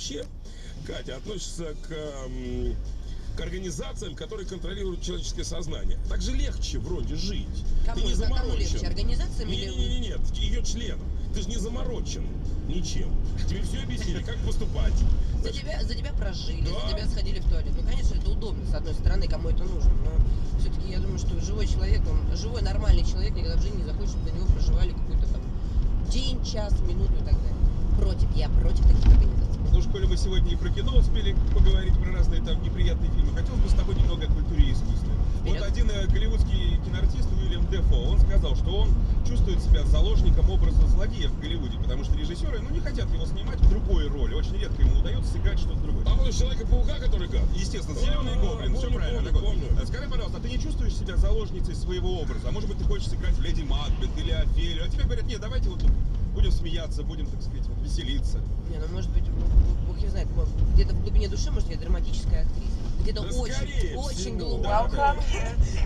вообще, Катя, относишься к, эм, к организациям, которые контролируют человеческое сознание. Так же легче вроде жить. Кому, Ты не за кому заморочен. легче? Организациям Не, или... не, не, нет, ее членам. Ты же не заморочен ничем. Тебе все объяснили, как поступать. За тебя, за тебя прожили, Да. за тебя сходили в туалет. Ну, конечно, это удобно, с одной стороны, кому это нужно. Но все-таки я думаю, что живой человек, он, живой нормальный человек никогда в жизни не захочет, чтобы за него проживали какой-то там день, час, минуту и так далее. Против, я против таких организаций. Ну, школе мы сегодня и про кино успели поговорить, про разные там неприятные фильмы. Хотелось бы с тобой немного о культуре и искусстве. Вот Вперед. один э, голливудский киноартист Уильям Дефо, он сказал, что он чувствует себя заложником образа злодея в Голливуде, потому что режиссеры, ну, не хотят его снимать в другой роли. Очень редко ему удается сыграть что-то другое. По-моему, Человека-паука, который гад. Естественно, А, зеленый гоблин, все правильно. помню, вот, помню. Скажи, пожалуйста, а ты не чувствуешь себя заложницей своего образа? А может быть, ты хочешь сыграть в Леди Макбет или Офелию? А тебе говорят, нет, давайте вот тут будем смеяться, будем, так сказать, вот веселиться. Не, ну может быть, бог- бог его знает, может, где-то в глубине души, может, я драматическая актриса. Где-то Да скорее очень, очень всего. глубоко.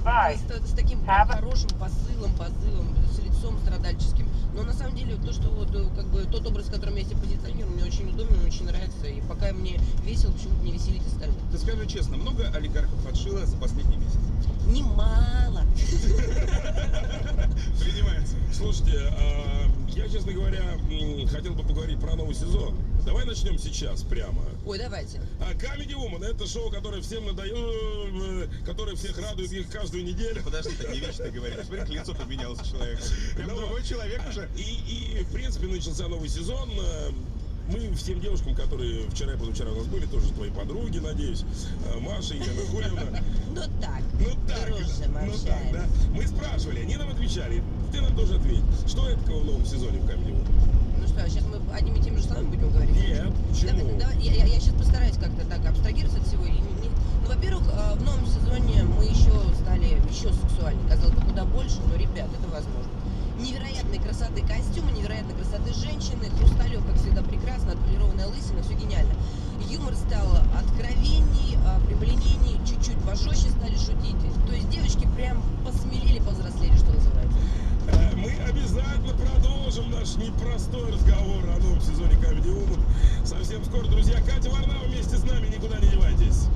Да. С, с таким хорошим посылом, позывом, с лицом страдальческим. Но на самом деле то, что вот э, как бы тот образ, которым я себя позиционирую, мне очень удобно, мне очень нравится. И пока мне весело, почему-то не веселить остальных. Ты скажи честно, много олигархов отшила за последний месяц? Немало. Принимается. Слушайте, а, я, честно говоря, хотел бы поговорить про новый сезон. Давай начнем сейчас прямо. Ой, давайте. А Comedy Woman это шоу, которое всем надает, э, которое всех радует их каждую неделю. Подожди, так не вечно говоришь. Смотри, лицо поменялось у человека. Прям Ну, другой человек уже. И, и, в принципе, начался новый сезон. Мы всем девушкам, которые вчера и позавчера у нас были, тоже твои подруги, надеюсь, э, Маша и Яна Хулевна. Ну так, Ну так, ну так, да. Мы спрашивали, они нам отвечали. Ты нам тоже ответь. Что это в новом сезоне в Woman? Ну что, сейчас мы одними и теми же словами будем говорить? Нет, почему? Давай, давай, я, я, сейчас постараюсь как-то так абстрагироваться от всего. И не- не- Ну, во-первых, э, в новом сезоне мы еще стали еще сексуальнее. Казалось бы, куда больше, но, ребят, это возможно. Невероятной красоты костюмы, невероятной красоты женщины, хрусталев, как всегда, прекрасно, отполированная лысина, все гениально. Юмор стал откровенней, а, прямолинейней, чуть-чуть пожестче стали шутить. То есть девочки прям посмелели, повзрослели, что называется. Э, Мы обязательно продолжим наш непростой разговор о новом сезоне Comedy Woman. Совсем скоро, друзья. Катя Варнава вместе с нами. Никуда не девайтесь.